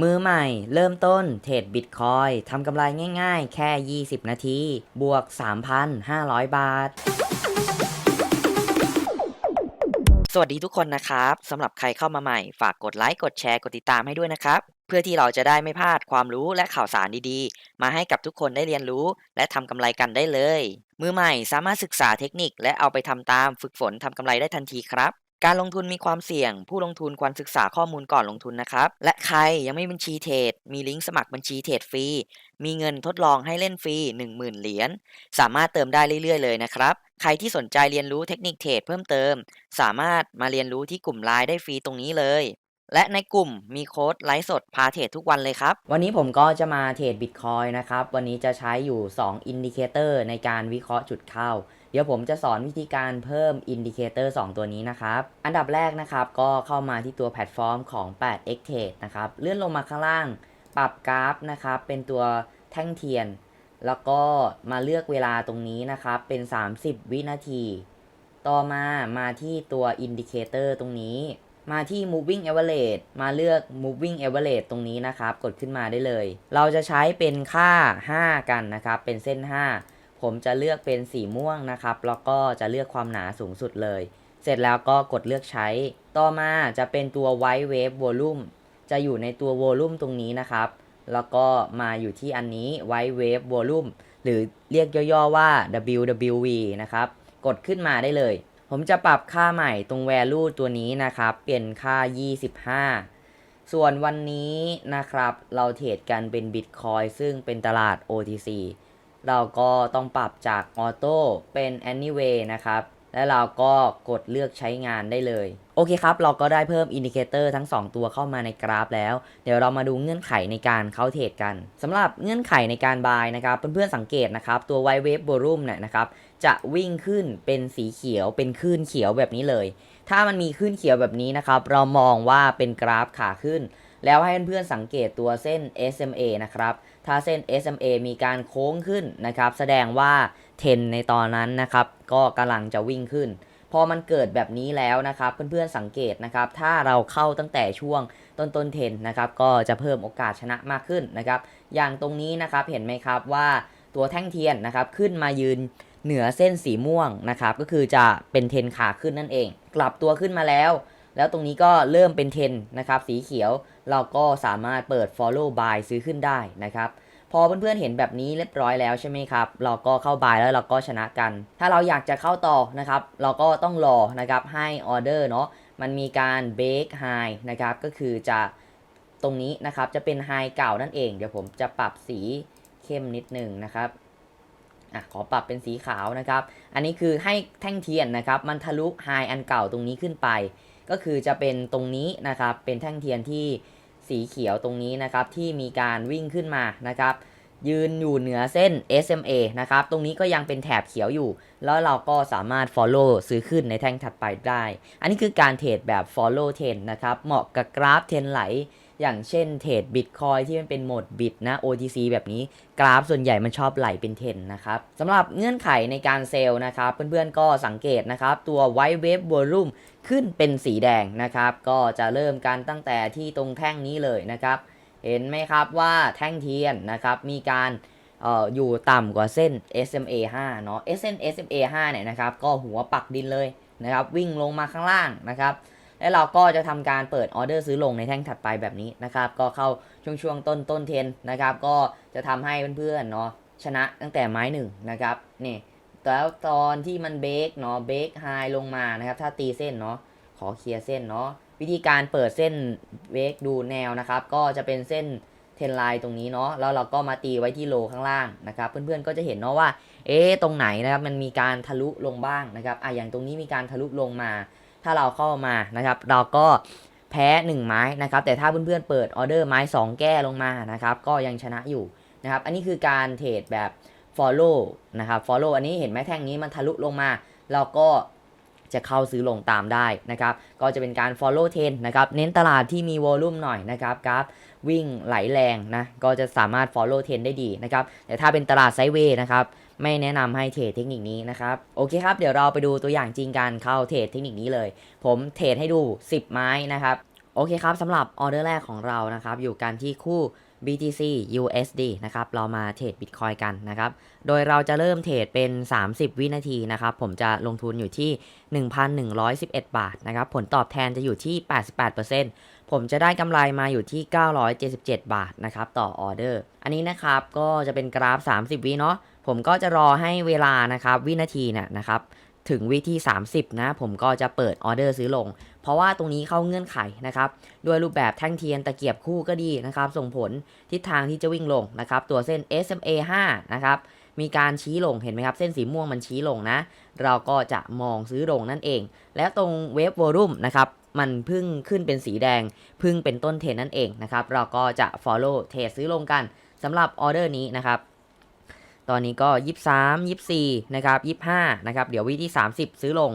มือใหม่เริ่มต้นเทรดบิตคอยทำกำไรง่ายๆ แค่ 20 นาที บวก 3,500 บาท สวัสดีทุกคนนะครับสำหรับใครเข้ามาใหม่ ฝากกดไลค์ กดแชร์ กดติดตามให้ด้วยนะครับ เพื่อที่เราจะได้ไม่พลาดความรู้และข่าวสารดีๆ มาให้กับทุกคนได้เรียนรู้ และทำกำไรกันได้เลย มือใหม่สามารถศึกษาเทคนิคและเอาไปทำตามฝึกฝนทำกำไรได้ทันทีครับ การลงทุนมีความเสี่ยง ผู้ลงทุนควรศึกษาข้อมูลก่อนลงทุนนะครับ และใครยังไม่มีบัญชีเทรด มีลิงก์สมัครบัญชีเทรดฟรี มีเงินทดลองให้เล่นฟรี 10,000 เหรียญ สามารถเติมได้เรื่อยๆ เลยนะครับ ใครที่สนใจเรียนรู้เทคนิคเทรดเพิ่มเติม สามารถมาเรียนรู้ที่กลุ่มไลน์ได้ฟรีตรงนี้เลย และในกลุ่มมีโค้ดไลฟ์สดพาเทรดทุกวันเลยครับ วันนี้ผมก็จะมาเทรดบิตคอยนะครับ วันนี้จะใช้อยู่2อินดิเคเตอร์ในการวิเคราะห์จุดเข้า เดี๋ยวผมจะสอนวิธีการเพิ่มอินดิเคเตอร์2ตัวนี้นะครับ อันดับแรกนะครับ ก็เข้ามาที่ตัวแพลตฟอร์มของ 8x Trade นะครับ เลื่อนลงมาข้างล่าง ปรับกราฟนะครับ เป็นตัวแท่งเทียน แล้วก็มาเลือกเวลาตรงนี้นะครับ เป็น 30 วินาที ต่อมามาที่ตัวอินดิเคเตอร์ตรงนี้ มาที่ moving average มาเลือก moving average ตรงนี้นะครับ กดขึ้นมาได้เลย เราจะใช้เป็นค่า 5 กันนะครับ เป็นเส้น 5 ผมจะเลือกเป็นสีม่วงนะครับ แล้วก็จะเลือกความหนาสูงสุดเลย เสร็จแล้วก็กดเลือกใช้ ต่อมาจะเป็นตัว white wave volume จะอยู่ในตัว volume ตรงนี้นะครับ แล้วก็มาอยู่ที่อันนี้ white wave volume หรือเรียกย่อๆว่า WWV นะครับ กดขึ้นมาได้เลย ผมจะปรับค่าใหม่ตรง value ตัวนี้นะครับ เปลี่ยนค่า 25 ส่วนวันนี้นะครับ เราเทรดกันเป็น Bitcoin ซึ่งเป็นตลาด OTC เราก็ต้องปรับจาก Auto เป็น Anyway นะครับและเราก็กดเลือกใช้งานได้เลย โอเคครับ เราก็ได้เพิ่มอินดิเคเตอร์ทั้ง 2 ตัวเข้ามาในกราฟแล้ว เดี๋ยวเรามาดูเงื่อนไขในการเข้าเทรดกันสำหรับเงื่อนไขในการบายนะครับ เพื่อนๆสังเกตนะครับ ตัว White Wave Volume เนี่ยนะครับ จะวิ่งขึ้นเป็นสีเขียวเป็นคลื่นเขียวแบบนี้เลย ถ้ามันมีคลื่นเขียวแบบนี้นะครับ เรามองว่าเป็นกราฟขาขึ้น แล้วให้เพื่อนๆสังเกตตัวเส้น SMA นะครับ ถ้าเส้น SMA มีการโค้งขึ้นนะครับ แสดงว่าเทรนในตอนนั้นนะครับ ก็กำลังจะวิ่งขึ้น พอมันเกิดแบบนี้แล้วนะครับ เพื่อนๆสังเกตนะครับ ถ้าเราเข้าตั้งแต่ช่วงต้นต้นเทรนนะครับ ก็จะเพิ่มโอกาสชนะมากขึ้นนะครับ อย่างตรงนี้นะครับเห็นไหมครับว่าตัวแท่งเทียนนะครับขึ้นมายืนเหนือเส้นสีม่วงนะครับ ก็คือจะเป็นเทรนขาขึ้นนั่นเอง กลับตัวขึ้นมาแล้ว แล้วตรงนี้ก็เริ่มเป็นเทนนะครับ สีเขียวเราก็สามารถเปิด follow buy ซื้อขึ้นได้นะครับพอเพื่อนๆเห็นแบบนี้เรียบร้อยแล้วใช่ไหมครับ เราก็เข้าบายแล้วเราก็ชนะกัน ถ้าเราอยากจะเข้าต่อนะครับ เราก็ต้องรอนะครับให้ออเดอร์เนาะ มันมีการ break high นะครับ ก็คือจะตรงนี้นะครับ จะเป็น high เก่านั่นเอง เดี๋ยวผมจะปรับสีเข้มนิดหนึ่งนะครับอะขอปรับเป็นสีขาวนะครับ อันนี้คือให้แท่งเทียนนะครับ มันทะลุ high อันเก่าตรงนี้ขึ้นไป ก็คือจะเป็นตรงนี้นะครับ เป็นแท่งเทียนที่สีเขียวตรงนี้นะครับ ที่มีการวิ่งขึ้นมานะครับ ยืนอยู่เหนือเส้น SMA นะครับ ตรงนี้ก็ยังเป็นแถบเขียวอยู่ แล้วเราก็สามารถ follow ซื้อขึ้นในแท่งถัดไปได้ อันนี้คือการเทรดแบบ follow trend นะครับ เหมาะกับกราฟเทรนไหล อย่างเช่นเทรด Bitcoin ที่มันเป็นโหมดบิตนะ OTC แบบนี้กราฟส่วนใหญ่มันชอบไหลเป็นเทนนะครับสำหรับเงื่อนไขในการเซลล์นะครับเพื่อนๆก็สังเกตนะครับตัว White Wave Volume ขึ้นเป็นสีแดงนะครับก็จะเริ่มกันตั้งแต่ที่ตรงแท่งนี้เลยนะครับเห็นไหมครับว่าแท่งเทียนนะครับมีการอออยู่ต่ำกว่าเส้น SMA 5 เนาะเส้น SMA 5 เนี่ยนะครับก็หัวปักดินเลยนะครับวิ่งลงมาข้างล่างนะครับ และเราก็จะทำการเปิดออเดอร์ซื้อลงในแท่งถัดไปแบบนี้นะครับ ก็เข้าช่วงช่วงต้นต้นเทนนะครับ ก็จะทำให้เพื่อนๆเนาะชนะตั้งแต่ไม้หนึ่งนะครับนี่แล้วตอนที่มันเบรกเนาะเบรกไฮลงมานะครับ ถ้าตีเส้นเนาะขอเคลียร์เส้นเนาะวิธีการเปิดเส้นเบรกดูแนวนะครับ ก็จะเป็นเส้นเทนไลน์ตรงนี้เนาะแล้วเราก็มาตีไว้ที่โลข้างล่างนะครับ เพื่อนๆก็จะเห็นเนาะว่า เอ๊ะตรงไหนนะครับมันมีการทะลุลงบ้างนะครับอะอย่างตรงนี้มีการทะลุลงมา ถ้าเราเข้ามานะครับ เราก็แพ้ 1 ไม้นะครับ แต่ถ้าเพื่อนๆเปิดออเดอร์ไม้ 2 แก้ลงมานะครับ ก็ยังชนะอยู่นะครับ อันนี้คือการเทรดแบบ follow นะครับ follow อันนี้เห็นไหมแท่งนี้มันทะลุลงมา เราก็จะเข้าซื้อลงตามได้นะครับ ก็จะเป็นการ follow trend นะครับ เน้นตลาดที่มี volume หน่อยนะครับกราฟวิ่งไหลแรงนะ ก็จะสามารถ follow trend ได้ดีนะครับ แต่ถ้าเป็นตลาดไซด์เวย์นะครับ ไม่แนะนำให้เทรดเทคนิคนี้นะครับ โอเคครับ เดี๋ยวเราไปดูตัวอย่างจริงการเข้าเทรดเทคนิคนี้เลย ผมเทรดให้ดู 10 ไม้นะครับ โอเคครับสำหรับออเดอร์แรกของเรานะครับ อยู่กันที่คู่ BTC USD นะครับ เรามาเทรด Bitcoin กันนะครับ โดยเราจะเริ่มเทรดเป็น 30 วินาทีนะครับ ผมจะลงทุนอยู่ที่ 1,111 บาทนะครับ ผลตอบแทนจะอยู่ที่ 88% ผมจะได้กำไรมาอยู่ที่ 977 บาทนะครับต่อออเดอร์ อันนี้นะครับก็จะเป็นกราฟ 30 วิเนาะผมก็จะรอให้เวลานะครับวินาทีเนี่ยนะครับถึงวิที่ 30 นะ ผมก็จะเปิดออเดอร์ซื้อลง เพราะว่าตรงนี้เข้าเงื่อนไขนะครับด้วยรูปแบบแท่งเทียนตะเกียบคู่ก็ดีนะครับ ส่งผลทิศทางที่จะวิ่งลงนะครับ ตัวเส้น SMA 5 นะครับ มีการชี้ลงเห็นไหมครับ เส้นสีม่วงมันชี้ลงนะ เราก็จะมองซื้อลงนั่นเอง แล้วตรงเวฟวอลุ่มนะครับ มันเพึ่งขึ้นเป็นสีแดงพึ่งเป็นต้นเทนนั่นเองนะครับ เราก็จะ follow เทรดซื้อลงกันสำหรับออเดอร์นี้นะครับ ตอนนี้ก็ 23 24 นะครับ 25 นะครับ เดี๋ยววิที่ 30 ซื้อลง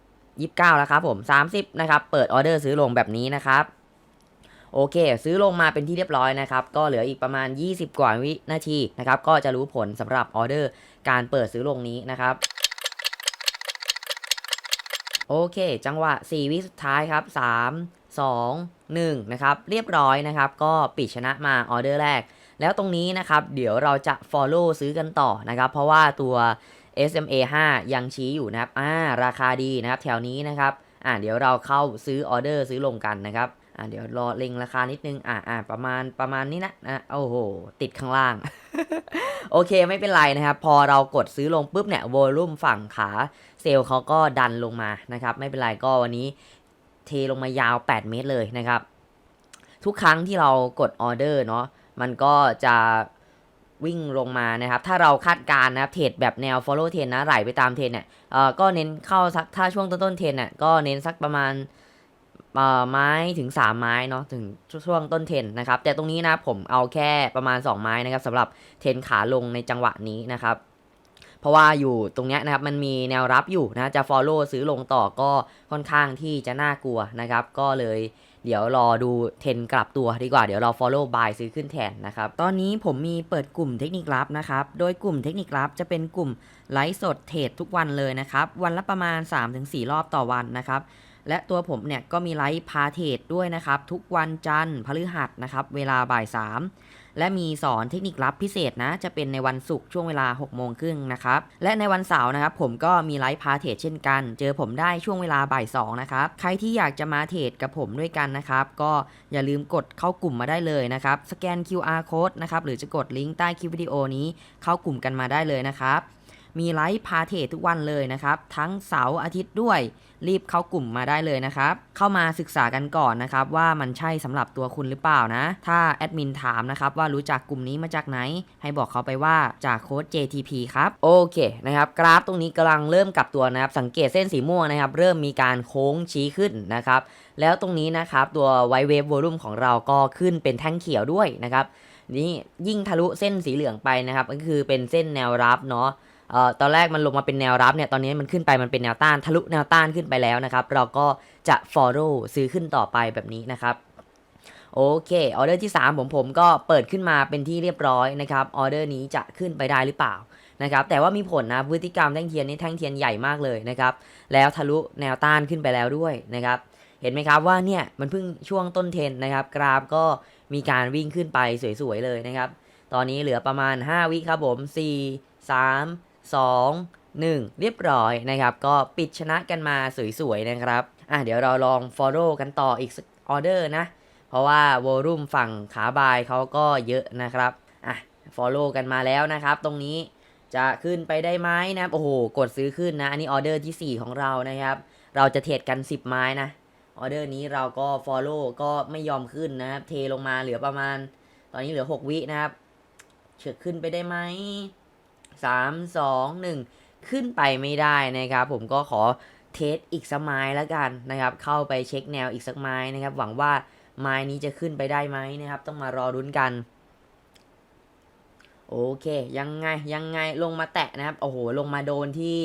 29 แล้วครับผม 30 นะครับ เปิดออเดอร์ซื้อลงแบบนี้นะครับโอเค ซื้อลงมาเป็นที่เรียบร้อยนะครับ ก็เหลืออีกประมาณ 20 กว่าวินาทีนะครับ ก็จะรู้ผลสำหรับออเดอร์การเปิดซื้อลงนี้นะครับ โอเค จังหวะ 4 วิสุดท้ายครับ 3 2 1 นะครับ เรียบร้อยนะครับ ก็ปิดชนะมาออเดอร์แรก แล้วตรงนี้นะครับ เดี๋ยวเราจะ follow ซื้อกันต่อนะครับ เพราะว่าตัว SMA 5 ยังชี้อยู่นะครับ อ่า ราคาดีนะครับ แถวนี้นะครับ อ่า เดี๋ยวเราเข้าซื้อออเดอร์ซื้อลงกันนะครับ อ่าเดี๋ยวรอเล็งราคานิดนึง อ่าอ่าประมาณประมาณนี้นะนะโอ้โห ติดข้างล่าง โอเคไม่เป็นไรนะครับ พอเรากดซื้อลงปุ๊บเนี่ยวอลุ่มฝั่งขาเซลล์เขาก็ดันลงมานะครับ ไม่เป็นไรก็วันนี้เทลงมายาว 8 เมตรเลยนะครับ ทุกครั้งที่เรากดออเดอร์เนาะมันก็จะวิ่งลงมานะครับ ถ้าเราคาดการณ์นะครับ เทรดแบบแนว follow เทรนนะไหลไปตามเทรนเนี่ยเอ่อก็เน้นเข้าสักถ้าช่วงต้นๆเทรนเนี่ยก็เน้นสักประมาณ ไม้ถึง 3 ไม้เนาะถึงช่วงต้นเทนนะครับ แต่ตรงนี้นะผมเอาแค่ประมาณ 2 ไม้นะครับสำหรับเทนขาลงในจังหวะนี้นะครับ เพราะว่าอยู่ตรงเนี้ยนะครับมันมีแนวรับอยู่นะจะ follow ซื้อลงต่อก็ค่อนข้างที่จะน่ากลัวนะครับ ก็เลยเดี๋ยวรอดูเทนกลับตัวดีกว่า เดี๋ยวรา follow buy ซื้อขึ้นแทนนะครับ ตอนนี้ผมมีเปิดกลุ่มเทคนิคลับนะครับ โดยกลุ่มเทคนิคลับจะเป็นกลุ่มไลฟ์สดเทรดทุกวันเลยนะครับ วันละประมาณ 3-4 รอบต่อวันนะครับ และตัวผมเนี่ยก็มีไลฟ์พาเทรดด้วยนะครับ ทุกวันจันทร์พฤหัสนะครับ เวลาบ่าย 3 และมีสอนเทคนิคลับพิเศษนะ จะเป็นในวันศุกร์ช่วงเวลา 6 โมงครึ่งนะครับ และในวันเสาร์นะครับ ผมก็มีไลฟ์พาเทรดเช่นกัน เจอผมได้ช่วงเวลาบ่าย2นะครับ ใครที่อยากจะมาเทรดกับผมด้วยกันนะครับ ก็อย่าลืมกดเข้ากลุ่มมาได้เลยนะครับ สแกน QR code นะครับหรือจะกดลิงก์ใต้คลิปวิดีโอนี้เข้ากลุ่มกันมาได้เลยนะครับ มีไลฟ์พาเทรดทุกวันเลยนะครับ ทั้งเสาร์อาทิตย์ด้วย รีบเข้ากลุ่มมาได้เลยนะครับ เข้ามาศึกษากันก่อนนะครับ ว่ามันใช่สำหรับตัวคุณหรือเปล่านะ ถ้าแอดมินถามนะครับว่ารู้จักกลุ่มนี้มาจากไหน ให้บอกเขาไปว่าจากโค้ด JTP ครับ โอเคนะครับ กราฟตรงนี้กำลังเริ่มกลับตัวนะครับ สังเกตเส้นสีม่วงนะครับ เริ่มมีการโค้งชี้ขึ้นนะครับ แล้วตรงนี้นะครับตัวไวเวฟวอลุ่มของเราก็ขึ้นเป็นแท่งเขียวด้วยนะครับนี่ยิ่งทะลุเส้นสีเหลืองไปนะครับ ก็คือเป็นเส้นแนวรับเนาะ อ่อตอนแรกมันลงมาเป็นแนวรับเนี่ยตอนนี้มันขึ้นไปมันเป็นแนวต้านทะลุแนวต้านขึ้นไปแล้วนะครับ เราก็จะ follow ซื้อขึ้นต่อไปแบบนี้นะครับโอเคออเดอร์ที่ 3 ผมผมก็เปิดขึ้นมาเป็นที่เรียบร้อยนะครับออเดอร์นี้จะขึ้นไปได้หรือเปล่านะครับแต่ว่ามีผลนะพฤติกรรมแท่งเทียนนี่แท่งเทียนใหญ่มากเลยนะครับแล้วทะลุแนวต้านขึ้นไปแล้วด้วยนะครับเห็นไหมครับว่าเนี่ยมันเพิ่งช่วงต้นเทนนะครับ กราฟก็มีการวิ่งขึ้นไปสวยๆเลยนะครับ ตอนนี้เหลือประมาณ 5 วิครับผม 4 3 2 1 เรียบร้อยนะครับ ก็ปิดชนะกันมาสวยๆนะครับอะเดี๋ยวเราลอง follow กันต่ออีกออเดอร์นะ เพราะว่าวอลุ่มฝั่งขาบายเขาก็เยอะนะครับอะ follow กันมาแล้วนะครับ ตรงนี้จะขึ้นไปได้ไหมนะโอ้โห กดซื้อขึ้นนะ อันนี้ออเดอร์ที่ 4 ของเรานะครับ เราจะเทรดกัน 10 ไม้นะ ออเดอร์นี้เราก็ follow ก็ไม่ยอมขึ้นนะครับ เทลงมาเหลือประมาณ ตอนนี้เหลือ 6 วินะครับ เฉือกขึ้นไปได้ไหม สามสองหนึ่งขึ้นไปไม่ได้นะครับ ผมก็ขอเทสอีกสักไม้แล้วกันนะครับ เข้าไปเช็คแนวอีกสักไม้นะครับ หวังว่าไม้นี้จะขึ้นไปได้ไหมนะครับ ต้องมารอรุ้นกัน โอเค ยังไงยังไงลงมาแตะนะครับ โอ้โห ลงมาโดนที่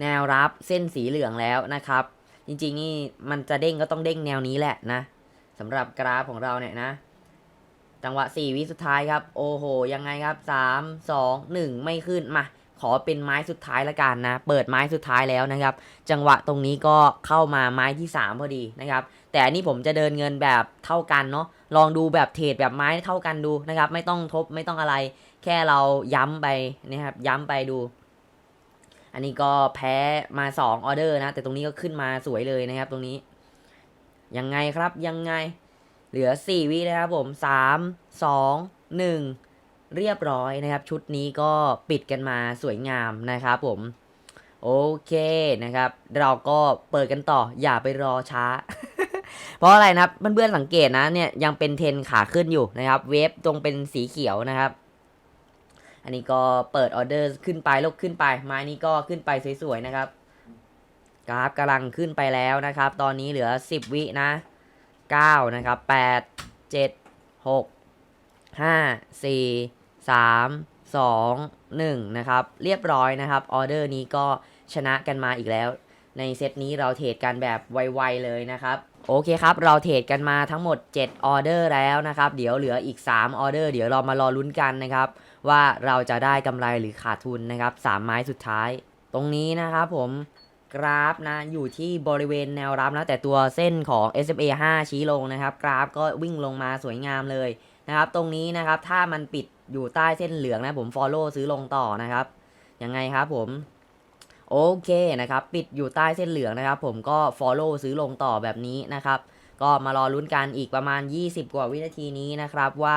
แนวรับเส้นสีเหลืองแล้วนะครับ จริงๆนี่มันจะเด้งก็ต้องเด้งแนวนี้แหละนะสำหรับกราฟของเราเนี่ยนะ จังหวะ 4 วิสุดท้ายครับ โอ้โห ยังไงครับ 3 2 1 ไม่ขึ้นมา ขอเป็นไม้สุดท้ายละกันนะ เปิดไม้สุดท้ายแล้วนะครับ จังหวะตรงนี้ก็เข้ามาไม้ที่ 3 พอดีนะครับ แต่อันนี้ผมจะเดินเงินแบบเท่ากันเนาะ ลองดูแบบเทรดแบบไม้เท่ากันดูนะครับ ไม่ต้องทบไม่ต้องอะไร แค่เราย้ำไปนะครับ ย้ำไปดู อันนี้ก็แพ้มา 2 ออเดอร์นะ แต่ตรงนี้ก็ขึ้นมาสวยเลยนะครับ ตรงนี้ ยังไงครับ ยังไง เหลือ 4 วินะครับผม 3 2 1 เรียบร้อยนะครับ ชุดนี้ก็ปิดกันมาสวยงามนะครับผม โอเคนะครับ เราก็เปิดกันต่ออย่าไปรอช้า เพราะอะไรนะครับเพื่อนๆสังเกตนะเนี่ยยังเป็นเทนขาขึ้นอยู่นะครับ เวฟตรงเป็นสีเขียวนะครับอันนี้ก็เปิดออเดอร์ขึ้นไปลกขึ้นไป ไม้นี้ก็ขึ้นไปสวยๆนะครับ กราฟกำลังขึ้นไปแล้วนะครับ ตอนนี้เหลือ 10 วินะ 9 นะครับ 8 7 6 5 4 3 2 1 นะครับ เรียบร้อยนะครับ ออเดอร์นี้ก็ชนะกันมาอีกแล้ว ในเซตนี้เราเทรดกันแบบไวๆเลยนะครับโอเคครับ เราเทรดกันมาทั้งหมด 7 ออเดอร์แล้วนะครับ เดี๋ยวเหลืออีก 3 ออเดอร์ เดี๋ยวเรามารอลุ้นกันนะครับ ว่าเราจะได้กำไรหรือขาดทุนนะครับ 3 ไม้สุดท้าย ตรงนี้นะครับผม กราฟนะอยู่ที่บริเวณแนวรับนะแต่ตัวเส้นของ SMA 5 ชี้ลงนะครับ กราฟก็วิ่งลงมาสวยงามเลยนะครับ ตรงนี้นะครับถ้ามันปิดอยู่ใต้เส้นเหลืองนะผม follow ซื้อลงต่อนะครับยังไงครับผมโอเคนะครับ ปิดอยู่ใต้เส้นเหลืองนะครับ ผมก็ follow ซื้อลงต่อแบบนี้นะครับ ก็มารอลุ้นกันอีกประมาณ 20 กว่าวินาทีนี้นะครับว่า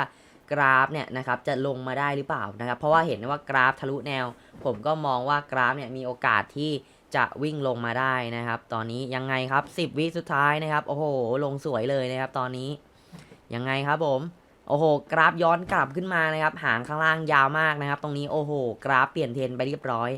กราฟเนี่ยนะครับจะลงมาได้หรือเปล่านะครับ เพราะว่าเห็นว่ากราฟทะลุแนว ผมก็มองว่ากราฟเนี่ยมีโอกาสที่ จะวิ่งลงมาได้นะครับ ตอนนี้ยังไงครับ10วิสุดท้ายนะครับ โอ้โห ลงสวยเลยนะครับ ตอนนี้ยังไงครับผมโอ้โห กราฟย้อนกลับขึ้นมานะครับ หางข้างล่างยาวมากนะครับ ตรงนี้โอ้โห กราฟเปลี่ยนเทรนไปเรียบร้อย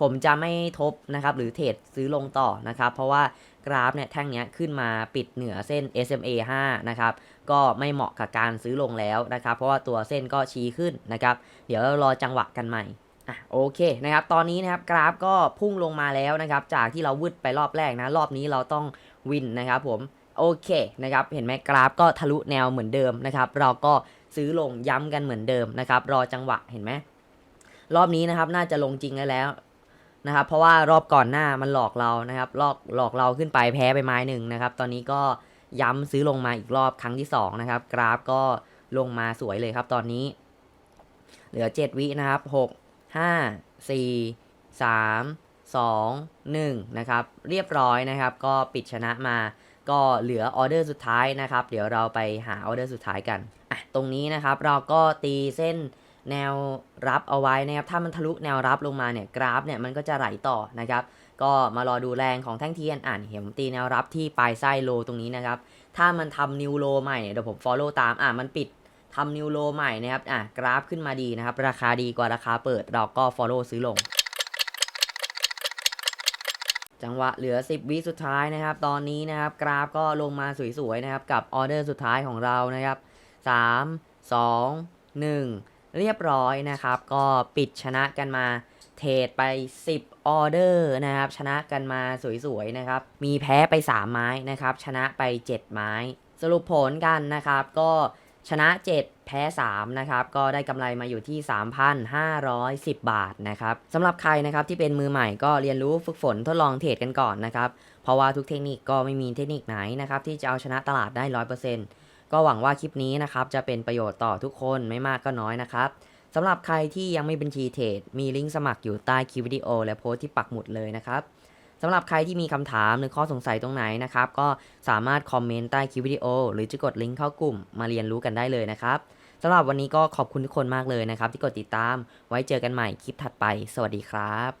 ผมจะไม่ทบนะครับ หรือเทรดซื้อลงต่อนะครับ เพราะว่ากราฟเนี่ยแท่งเนี้ยขึ้นมาปิดเหนือเส้น SMA 5 นะครับ ก็ไม่เหมาะกับการซื้อลงแล้วนะครับ เพราะว่าตัวเส้นก็ชี้ขึ้นนะครับ เดี๋ยวเรารอจังหวะกันใหม่ อะโอเคนะครับตอนนี้นะครับกราฟก็พุ่งลงมาแล้วนะครับจากที่เราวืดไปรอบแรกนะรอบนี้เราต้องวินนะครับผมโอเคนะครับเห็นไหมกราฟก็ทะลุแนวเหมือนเดิมนะครับเราก็ซื้อลงย้ำกันเหมือนเดิมนะครับรอจังหวะเห็นไหมรอบนี้นะครับน่าจะลงจริงแล้วนะครับเพราะว่ารอบก่อนหน้ามันหลอกเรานะครับหลอกหลอกเราขึ้นไปแพ้ไปไม้หนึ่งนะครับตอนนี้ก็ย้ำซื้อลงมาอีกรอบครั้งที่สองนะครับกราฟก็ลงมาสวยเลยครับตอนนี้ เหลือ 7 วินะครับ6 5 4 3 2 1 นะครับ เรียบร้อยนะครับ ก็ปิดชนะมา ก็เหลือออเดอร์สุดท้ายนะครับ เดี๋ยวเราไปหาออเดอร์สุดท้ายกันอะตรงนี้นะครับเราก็ตีเส้นแนวรับเอาไว้นะครับ ถ้ามันทะลุแนวรับลงมาเนี่ยกราฟเนี่ยมันก็จะไหลต่อนะครับ ก็มารอดูแรงของแท่งเทียนอ่านเห็นตีแนวรับที่ปลายไส้โลตรงนี้นะครับ ถ้ามันทำนิวโลใหม่เนี่ยเดี๋ยวผม follow ตามอะมันปิด ทำนิวโลใหม่นะครับ อะ กราฟขึ้นมาดีนะครับ ราคาดีกว่าราคาเปิด เราก็ follow ซื้อลง จังหวะเหลือ 10 วิสุดท้ายนะครับ ตอนนี้นะครับ กราฟก็ลงมาสวยๆนะครับ กับออเดอร์สุดท้ายของเรานะครับ 3 2 1 เรียบร้อยนะครับ ก็ปิดชนะกันมาเทรดไป 10 ออเดอร์นะครับ ชนะกันมาสวยๆนะครับ มีแพ้ไป 3 ไม้นะครับ ชนะไป 7 ไม้ สรุปผลกันนะครับ ก็ ชนะ 7 แพ้ 3 นะครับ ก็ได้กำไรมาอยู่ที่ 3,510 บาทนะครับสำหรับใครนะครับที่เป็นมือใหม่ก็เรียนรู้ฝึกฝนทดลองเทรดกันก่อนนะครับ เพราะว่าทุกเทคนิคก็ไม่มีเทคนิคไหนนะครับที่จะเอาชนะตลาดได้ 100%ก็หวังว่าคลิปนี้นะครับจะเป็นประโยชน์ต่อทุกคนไม่มากก็น้อยนะครับสำหรับใครที่ยังไม่บัญชีเทรดมีลิงก์สมัครอยู่ใต้คลิปวิดีโอและโพสต์ที่ปักหมุดเลยนะครับ สำหรับใครที่มีคำถามหรือข้อสงสัยตรงไหนนะครับ ก็สามารถคอมเมนต์ใต้คลิปวิดีโอ หรือจะกดลิงก์เข้ากลุ่มมาเรียนรู้กันได้เลยนะครับสำหรับวันนี้ก็ขอบคุณทุกคนมากเลยนะครับ ที่กดติดตาม ไว้เจอกันใหม่คลิปถัดไป สวัสดีครับ